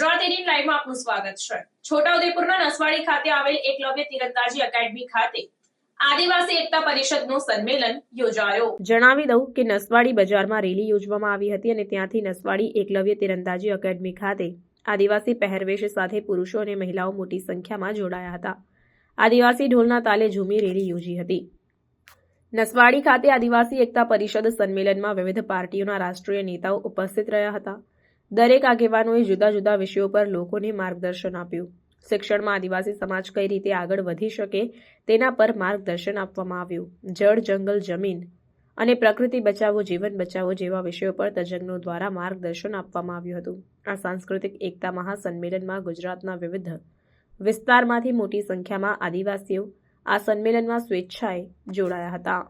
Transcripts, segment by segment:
Gujarat eighteen લાઈવમાં આપનું સ્વાગત છે. છોટાઉદેપુરના નસવાડી ખાતે આવેલ એકલવ્ય તીરંદાજી એકેડમી ખાતે આદિવાસી એકતા પરિષદનું સંમેલન યોજાયો. જણાવી દઉં કે નસવાડી બજારમાં રેલી યોજવામાં આવી હતી અને ત્યાંથી નસવાડી એકલવ્ય તીરંદાજી એકેડમી ખાતે આદિવાસી પહેરવેશ સાથે પુરુષો અને મહિલાઓ મોટી સંખ્યામાં જોડાયા હતા. આદિવાસી ઢોલના તાલે ઝૂમી રેલી યોજી હતી. નસવાડી ખાતે આદિવાસી એકતા પરિષદ સંમેલનમાં વિવિધ પાર્ટીઓના રાષ્ટ્રીય નેતાઓ ઉપસ્થિત રહ્યા હતા. દરેક આગેવાનોએ જુદા જુદા વિષયો પર લોકોને માર્ગદર્શન આપ્યું. શિક્ષણમાં આદિવાસી સમાજ કઈ રીતે આગળ વધી શકે તેના પર માર્ગદર્શન આપવામાં આવ્યું. જળ, જંગલ, જમીન અને પ્રકૃતિ બચાવો, જીવન બચાવો જેવા વિષયો પર તજજ્ઞો દ્વારા માર્ગદર્શન આપવામાં આવ્યું હતું. આ સાંસ્કૃતિક એકતા મહાસંમેલનમાં ગુજરાતના વિવિધ વિસ્તારમાંથી મોટી સંખ્યામાં આદિવાસીઓ આ સંમેલનમાં સ્વેચ્છાએ જોડાયા હતા.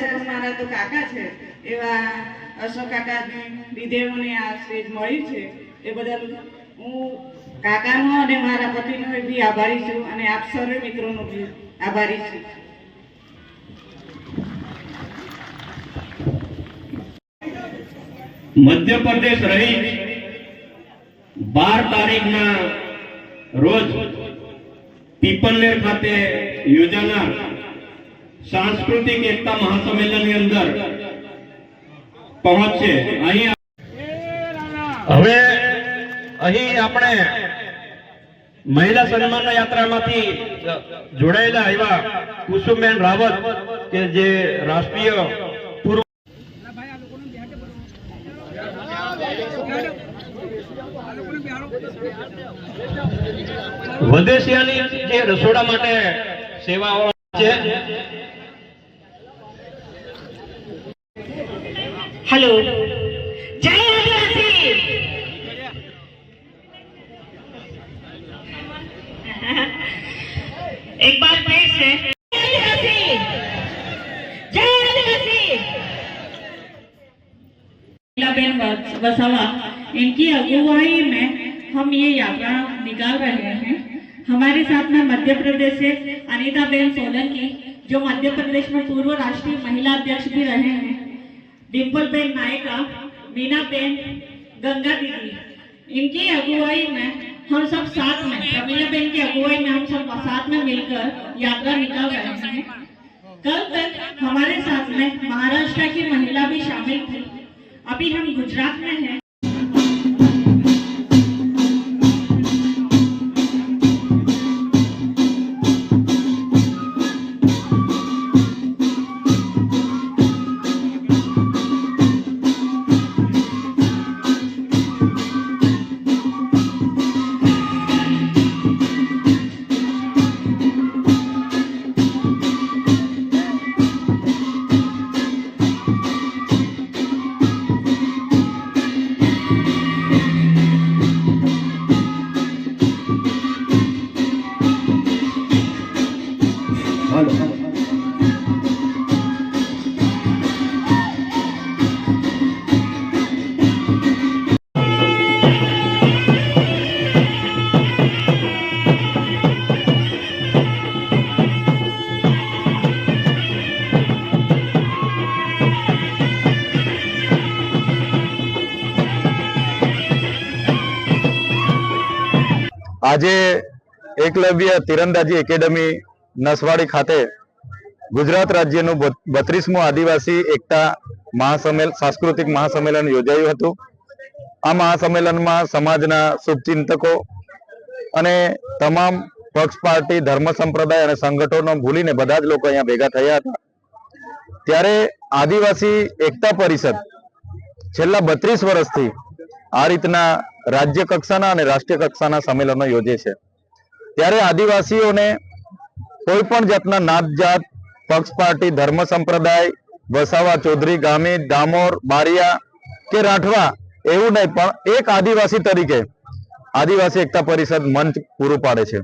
પણ મારા તો કાકા છે. એવા અશોક કાકાને લીધે મને આ સ્ટેજ મળી છે. એ બદલ હું કાકાનો અને મારા પતિનો બી આભારી છું અને આપ સર્વે મિત્રોનો બી આભારી છું. મધ્યપ્રદેશ રહી બાર તારીખના રોજ પીપલનેર ખાતે યોજાનાર સાંસ્કૃતિક એકતા મહાસંમેલનની અંદર પહોંચશે અહીં હવે અહીં આપણે મહિલા સન્માન યાત્રામાંથી જોડાયેલા એવા કુસુમબેન રાવત કે જે રાષ્ટ્રીય પૂર્વ વદેશિયાની જે રસોડા માટે સેવાઓ છે हेलो एक बार फिर से। आदिवासी वसावा, इनकी अगुवाई में हम ये यात्रा निकाल रहे हैं। हमारे साथ में मध्य प्रदेश से अनिता बेन सोलंकी, जो मध्य प्रदेश में पूर्व राष्ट्रीय महिला अध्यक्ष भी रहे हैं। डिम्पल बेन नायका मीना बेन गंगा दीदी, इनकी अगुवाई में हम सब साथ में मीना बेन की अगुवाई में हम सब साथ में मिलकर यात्रा निकाल रहे हैं। कल तक हमारे साथ में महाराष्ट्र की महिला भी शामिल थी। अभी हम गुजरात में हैं। આજે એકલવ્ય તીરંદાજી એકેડમી નસવાડી ખાતે ગુજરાત રાજ્યનું બત્રીસમું આદિવાસી એકતા મહાસંમેલ, સાંસ્કૃતિક મહાસંમેલન યોજાયું હતું. આ મહાસંમેલનમાં સમાજના શુભચિંતકો અને તમામ પક્ષ પાર્ટી, ધર્મ સંપ્રદાય અને સંગઠનો ભૂલીને બધા જ લોકો અહીંયા ભેગા થયા હતા. ત્યારે આદિવાસી એકતા પરિષદ છેલ્લા બત્રીસ વર્ષથી આ રીતના રાજ્ય કક્ષાના અને રાષ્ટ્રીય કક્ષાના સંમેલનો યોજે છે. ત્યારે આદિવાસીઓને કોઈ પણ જાતના નાત જાત પક્ષ પાર્ટી, ધર્મ સંપ્રદાય, વસાવા, ચૌધરી, ગામી, ડામોર, બારિયા કે રાઠવા એવું નહીં, પણ એક આદિવાસી તરીકે આદિવાસી એકતા પરિષદ મંચ પૂરું પાડે છે.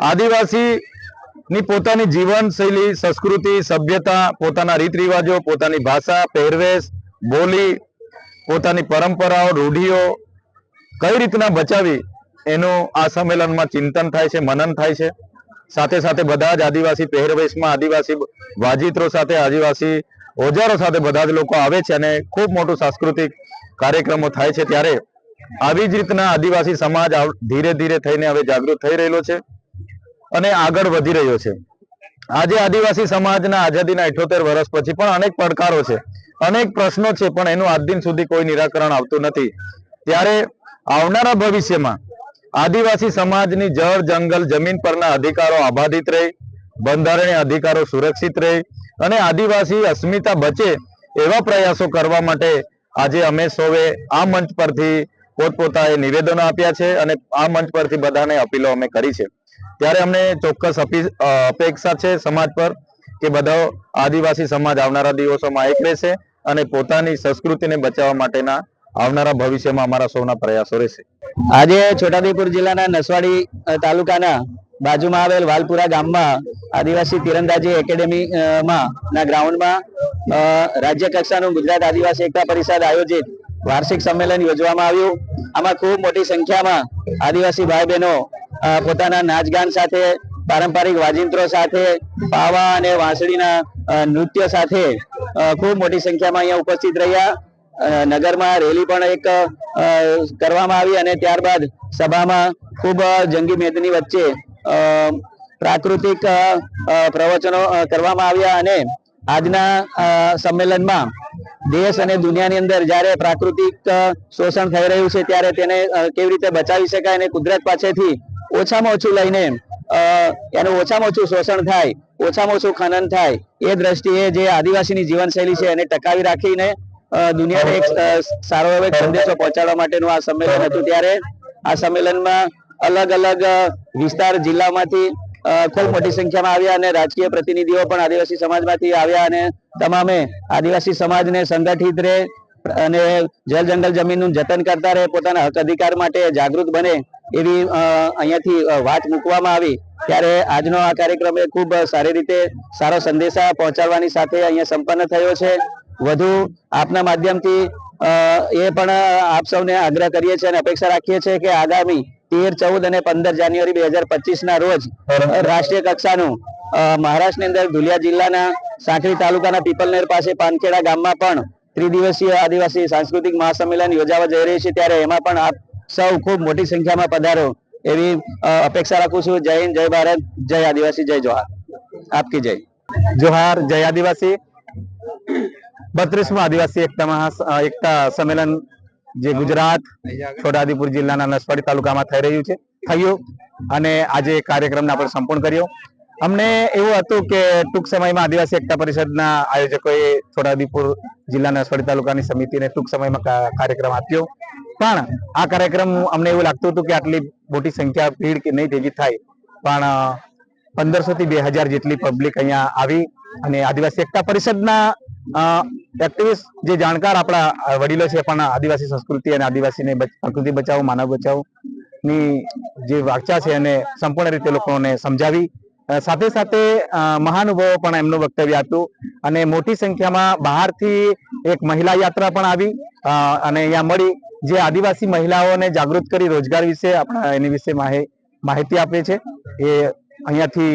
આદિવાસીની પોતાની જીવનશૈલી, સંસ્કૃતિ, સભ્યતા, પોતાના રીત રિવાજો પોતાની ભાષા, પહેરવેશ, બોલી, પોતાની પરંપરાઓ, રૂઢિઓ કઈ રીતના બચાવી એનું આ સંમેલનમાં ચિંતન થાય છે, મનન થાય છે? સાથે સાથે બધા જ આદિવાસી પહેરવેશમાં આદિવાસી વાજિત્રો સાથે, આદિવાસી ઓજારો સાથે બધા જ લોકો આવે છે અને ખૂબ મોટું સાંસ્કૃતિક કાર્યક્રમો થાય છે. ત્યારે આવી જ રીતના આદિવાસી સમાજ ધીરે ધીરે થઈને હવે જાગૃત થઈ રહેલો છે અને આગળ વધી રહ્યો છે. આજે આદિવાસી સમાજના આઝાદીના ઇઠોતેર વર્ષ પછી પણ અનેક પડકારો છે, અનેક પ્રશ્નો છે, પણ એનું આજ દિન સુધી કોઈ નિરાકરણ આવતું નથી. ત્યારે આવનારા ભવિષ્યમાં આદિવાસી સમાજની જળ, જંગલ, જમીન પરના અધિકારો આબાદિત રહે, બંધારણીય અધિકારો સુરક્ષિત રહે અને આદિવાસી અસ્મિતા બચે એવા પ્રયાસો કરવા માટે આજે અમે સૌએ આ મંચ પરથી પોતપોતાએ નિવેદનો આપ્યા છે અને આ મંચ પરથી બધાને અપીલો અમે કરી છે. ત્યારે અમને ચોક્કસ અપી- અપેક્ષા છે સમાજ પર કે બધા આદિવાસી સમાજ આવનારા દિવસોમાં એક રહેશે અને પોતાની સંસ્કૃતિને બચાવવા માટેના આવનારા ભવિષ્યમાં અમારા સૌના પ્રયાસો રહેશે. આજે છોટાઉદેપુર જિલ્લાના નસવાડી તાલુકાના બાજુમાં આવેલ વાલપુરા ગામમાં આદિવાસી તીરંદાજી એકેડેમી ના ગ્રાઉન્ડમાં રાજ્ય કક્ષાનું ગુજરાત આદિવાસી એકતા પરિષદ આયોજિત વાર્ષિક સંમેલન યોજવામાં આવ્યું. આમાં ખૂબ મોટી સંખ્યામાં આદિવાસી ભાઈ બહેનો પોતાના નાચગાન સાથે, પારંપરિક વાજિંત્રો સાથે, પાવા અને વાંસળીના નૃત્ય સાથે ખૂબ મોટી સંખ્યામાં અહીંયા ઉપસ્થિત રહ્યા. નગરમાં રેલી પણ એક કરવામાં આવી અને ત્યારબાદ સભામાં ખૂબ જંગી મેદની વચ્ચે પ્રાકૃતિક પ્રવચનો કરવામાં આવ્યા અને આજના સંમેલનમાં દેશ અને દુનિયાની અંદર જ્યારે પ્રાકૃતિક શોષણ થઈ રહ્યું છે ત્યારે તેને કેવી રીતે બચાવી શકાય અને કુદરત પાસેથી ઓછામાં ઓછું લઈને એનું ઓછામાં ઓછું શોષણ થાય, ઓછામાં ઓછું ખનન થાય, એ દ્રષ્ટિએ જે આદિવાસીની જીવનશૈલી છે એને ટકાવી રાખીને દુનિયાને એક સારો એવો સંદેશો પહોંચાડવા માટેનું આ સંમેલન હતું ત્યારે. આ સંમેલનમાં અલગ અલગ વિસ્તાર, જિલ્લામાંથી ખૂબ મોટી સંખ્યામાં આવ્યા અને રાજકીય પ્રતિનિધિઓ પણ આદિવાસી સમાજમાંથી આવ્યા અને તમામે આદિવાસી સમાજને સંગઠિત રહે અને જળ જંગલ જમીનનું જતન કરતા રહે, પોતાના હક અધિકાર માટે જાગૃત બને એવી અહીંયાથી વાત મૂકવામાં આવી. ત્યારે આજનો આ કાર્યક્રમ એ ખૂબ સારી રીતે સારો સંદેશા પહોંચાડવાની સાથે અહીંયા સંપન્ન થયો છે. વધુ આપના માધ્યમથી એ પણ આપ સૌને આગ્રહ કરીએ છીએ અને અપેક્ષા રાખીએ છીએ કે આગામી તેર, ચૌદ અને પંદર જાન્યુઆરી બે હજાર પચીસ ના રોજ રાષ્ટ્રીય કક્ષાનું મહારાષ્ટ્રની અંદર ધુલિયા જિલ્લાના સાંકળી તાલુકાના પીપલનેર પાસે પાનખેડા ગામમાં પણ ત્રિદિવસીય આદિવાસી સાંસ્કૃતિક મહાસંમેલન યોજાવા જઈ રહી છે. ત્યારે એમાં પણ આપ સૌ ખૂબ મોટી સંખ્યામાં પધારો એવી અપેક્ષા રાખું છું. જય હિન્દ, જય ભારત, જય આદિવાસી, જય જોહાર. આપકી જય. જોહાર, જય આદિવાસી. બત્રીસમું આદિવાસી એકતા મહા એકતા સંમેલન જે ગુજરાત, છોટાઉદેપુર જિલ્લાના નસવાડી તાલુકામાં થઈ રહ્યું છે, થયું. અને આજે કાર્યક્રમને આપણે સંપૂર્ણ કર્યો. અમને એવું હતું કે ટૂંક સમયમાં આદિવાસી એકતા પરિષદના આયોજકોએ છોટાઉદેપુર જિલ્લાના નસવાડી તાલુકાની સમિતિને ટૂંક સમયમાં કાર્યક્રમ આપ્યો. પણ આ કાર્યક્રમ અમને એવું લાગતું હતું કે આટલી મોટી સંખ્યા ભીડ કે નહીં ભેગી થાય. પણ પંદરસો થી બે હજાર જેટલી પબ્લિક અહીંયા આવી અને આદિવાસી એકતા પરિષદના એક્ટિવિસ્ટ જે જાણકાર આપણા વડીલો છે પણ આદિવાસી સંસ્કૃતિ અને આદિવાસીને પ્રકૃતિ બચાવો, માનવ બચાવો ની જે વાર્ચા છે એને સંપૂર્ણ રીતે લોકોને સમજાવી. સાથે સાથે મહાનુભાવો પણ એમનું વક્તવ્ય હતું અને મોટી સંખ્યામાં બહારથી એક મહિલા યાત્રા પણ આવી. અને અહીંયા મળી જે આદિવાસી મહિલાઓને જાગૃત કરી રોજગાર વિશે આપણા એની વિશે માહી- માહિતી આપે છે. એ અહીંયાથી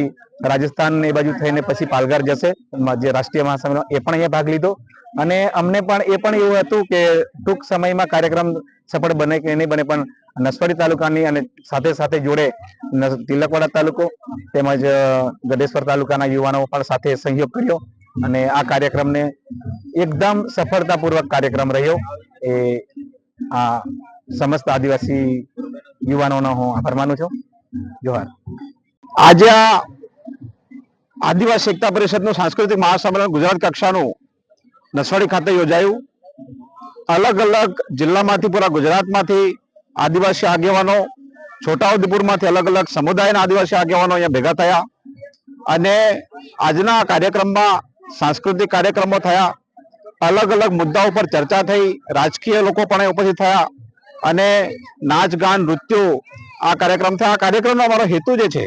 રાજસ્થાન એ બાજુ થઈને પછી પાલઘર જશે. જે રાષ્ટ્રીય મહાસંમેલન એ પણ અહીંયા ભાગ લીધો. અને અમને પણ એ પણ એવું હતું કે ટૂંક સમયમાં કાર્યક્રમ સફળ બને કે નહીં બને પણ નસવાડી તાલુકાની અને સાથે સાથે જોડે તિલકવાડા તાલુકો તેમજ ગઢેશ્વર તાલુકાના યુવાનો પણ સાથે સહયોગ કર્યો. અને આ કાર્યક્રમને એકદમ સફળતાપૂર્વક કાર્યક્રમ રહ્યો. એ આ સમસ્ત આદિવાસી યુવાનોનો હું આભાર માનું છું. જોહાર. આજે આ આદિવાસી એકતા પરિષદનું સાંસ્કૃતિક મહાસંમેલન ગુજરાત કક્ષાનું નસવાડી ખાતે યોજાયું. અલગ અલગ જિલ્લામાંથી પૂરા ગુજરાતમાંથી આદિવાસી આગેવાનો છોટાઉદેપુરમાંથી અલગ અલગ સમુદાયના આદિવાસી આગેવાનો અહીંયા ભેગા થયા. અને આજના કાર્યક્રમમાં સાંસ્કૃતિક કાર્યક્રમો થયા. અલગ અલગ મુદ્દાઓ પર ચર્ચા થઈ. રાજકીય લોકો પણ ઉપસ્થિત થયા. અને નાચ, ગાન, નૃત્યો આ કાર્યક્રમ થયા. આ કાર્યક્રમનો અમારો હેતુ જે છે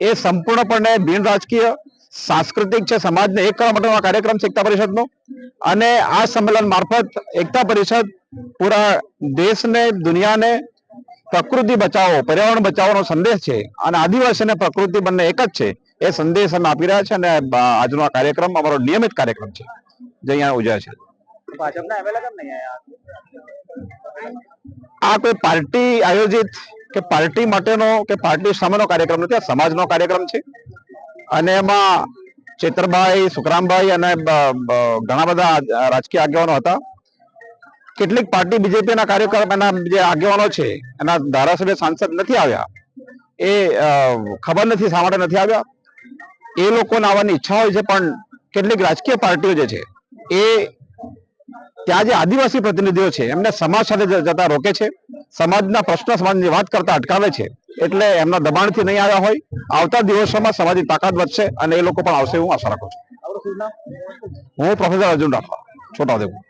એ સંપૂર્ણપણે બિન રાજકીય સાંસ્કૃતિક છે સમાજને એક કરવા માટેનો આ કાર્યક્રમ છે એકતા પરિષદનો. અને આ સંમેલન મારફત એકતા પરિષદ પૂરા દેશને દુનિયાને પ્રકૃતિ બચાવો પર્યાવરણ બચાવવાનો સંદેશ છે. અને આદિવાસી અને પ્રકૃતિ બંને એક જ છે. એ સંદેશ અમે આપી રહ્યા છે અને આજનો આ કાર્યક્રમ અમારો નિયમિત કાર્યક્રમ છે. જે અહીંયા ઉજવાય છે. આ કોઈ પાર્ટી આયોજિત કે પાર્ટી માટેનો કે પાર્ટી સામેનો કાર્યક્રમ નથી આ સમાજનો કાર્યક્રમ છે. અને એમાં ચેતરભાઈ, સુખરામભાઈ અને ઘણા બધા રાજકીય આગેવાનો હતા. કેટલીક પાર્ટી બીજેપીના કાર્યકર, એના જે આગેવાનો છે, એના ધારાસભ્ય સાંસદ નથી આવ્યા. એ ખબર નથી શા માટે નથી આવ્યા. એ લોકોને આવવાની ઈચ્છા હોય છે, પણ કેટલીક રાજકીય પાર્ટીઓ જે છે, એ ત્યાં જે આદિવાસી પ્રતિનિધિઓ છે, એમને સમાજ સાથે જતા રોકે છે. સમાજના પ્રશ્ન સમાજની વાત કરતા અટકાવે છે. એટલે એમના દબાણથી નહીં આવ્યા હોય. આવતા દિવસોમાં સમાજની તાકાત વધશે અને એ લોકો પણ આવશે હું આશા રાખું છું. હું પ્રોફેસર અર્જુન રાઠવા છોટાઉદેપુર.